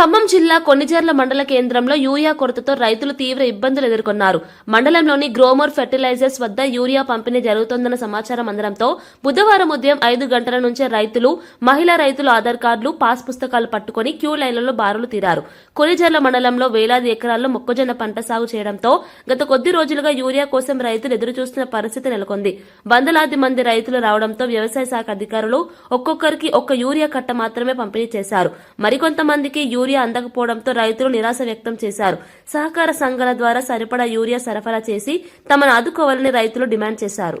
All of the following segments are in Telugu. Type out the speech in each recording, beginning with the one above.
ఖమ్మం జిల్లా కొన్నిజర్ల మండల కేంద్రంలో యూరియా కొరతతో రైతులు తీవ్ర ఇబ్బందులు ఎదుర్కొన్నారు. మండలంలోని గ్రోమర్ ఫెర్టిలైజర్స్ వద్ద యూరియా పంపిణీ జరుగుతోందన్న సమాచారం అందడంతో బుధవారం ఉదయం ఐదు గంటల నుంచే రైతులు మహిళా రైతులు ఆధార్ కార్డులు పాస్ పుస్తకాలు పట్టుకుని క్యూ లైన్లలో బారులు తీరారు. కొనిజర్ల మండలంలో వేలాది ఎకరాల్లో మొక్కజొన్న పంట సాగు చేయడంతో గత కొద్ది రోజులుగా యూరియా కోసం రైతులు ఎదురుచూస్తున్న పరిస్థితి నెలకొంది. వందలాది మంది రైతులు రావడంతో వ్యవసాయ శాఖ అధికారులు ఒక్కొక్కరికి ఒక్క యూరియా కట్ట మాత్రమే పంపిణీ చేశారు. మరికొంతమందికి యూరియా అందకపోవడంతో రైతులు నిరాశ వ్యక్తం చేశారు. సహకార సంఘాల ద్వారా సరిపడా యూరియా సరఫరా చేసి తమను ఆదుకోవాలని రైతులు డిమాండ్ చేశారు.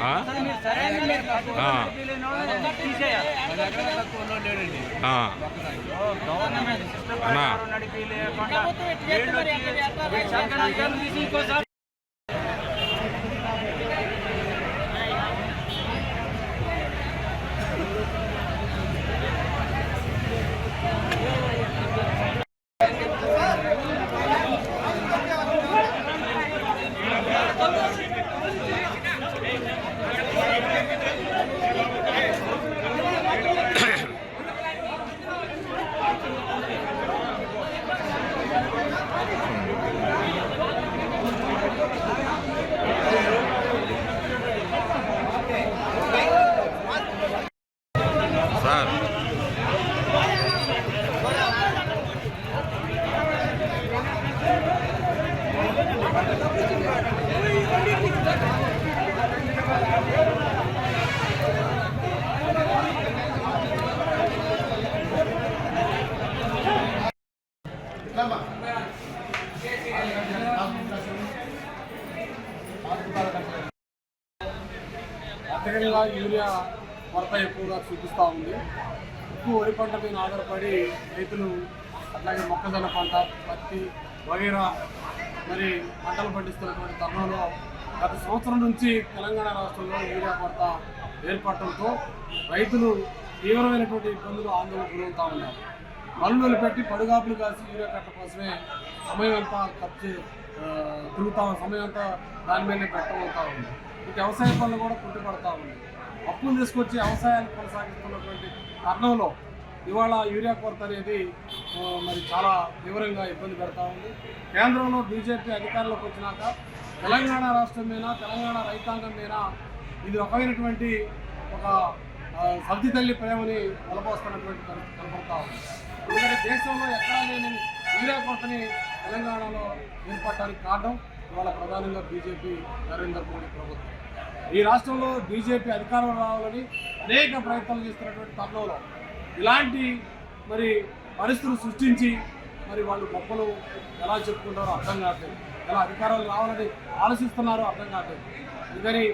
ఆ? ఆ. ఆ. అధికంగా యూరియా కొరత ఎక్కువగా చూపిస్తూ ఉంది. ఎక్కువ వరి పంట మీద ఆధారపడి రైతులు అట్లాగే మొక్కజొన్న పంట పత్తి వగైరా మరి పంటలు పండిస్తున్నటువంటి తరుణంలో గత సంవత్సరం నుంచి తెలంగాణ రాష్ట్రంలో యూరియా కొరత ఏర్పడటంతో రైతులు తీవ్రమైనటువంటి ఇబ్బందులు ఆందోళన గురవుతూ ఉన్నారు. పనులు పెట్టి పడుగాపులు కాసి యూరియా కట్ట కోసమే సమయం అంతా ఖర్చు తిరుగుతా సమయం అంతా దాని మీదనే పెట్టబోతా ఉంది. ఇక వ్యవసాయ పనులు కూడా కుంటుపడతా ఉంది. అప్పులు తీసుకొచ్చి వ్యవసాయాన్ని కొనసాగిస్తున్నటువంటి తరుణంలో ఇవాళ యూరియా కొరత అనేది మరి చాలా తీవ్రంగా ఇబ్బంది పెడతా ఉంది. కేంద్రంలో బీజేపీ అధికారంలోకి వచ్చినాక తెలంగాణ రాష్ట్రం మీద తెలంగాణ రైతాంగం మీద ఇది రకమైనటువంటి ఒక ఆ, సర్ది తల్లి ప్రేమని బలపోస్తున్నటువంటి కనపడతా ఉంది. ఎందుకంటే దేశంలో ఎక్కడా లేని యూరియా కొరతని తెలంగాణలో ఏర్పడటానికి కారణం ఇవాళ ప్రధానంగా బీజేపీ నరేంద్ర మోడీ ప్రభుత్వం. ఈ రాష్ట్రంలో బీజేపీ అధికారం రావాలని అనేక ప్రయత్నాలు చేస్తున్నటువంటి తరుణంలో ఇలాంటి మరి పరిస్థితులు సృష్టించి మరి వాళ్ళు గొప్పలు ఎలా చెప్పుకుంటారో అర్థం కావట్లేదు. ఎలా అధికారాలు రావాలని ఆలోచిస్తున్నారో అర్థం కావట్లేదు. అందుకని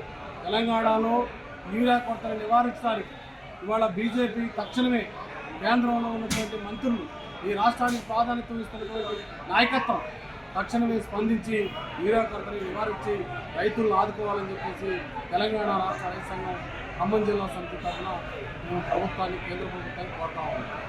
తెలంగాణలో యూరియా కొరతను నివారించడానికి ఇవాళ బీజేపీ తక్షణమే కేంద్రంలో ఉన్నటువంటి మంత్రులు ఈ రాష్ట్రానికి ప్రాధాన్యత ఇస్తున్నటువంటి నాయకత్వం తక్షణమే స్పందించి యూరియా కొరతని నివారించి రైతులను ఆదుకోవాలని చెప్పేసి తెలంగాణ రాష్ట్ర రైతు సంఘం ఖమ్మం జిల్లా సమితి తరఫున మేము ప్రభుత్వాన్ని కేంద్ర ప్రభుత్వాన్ని కోరుతా ఉన్నాం.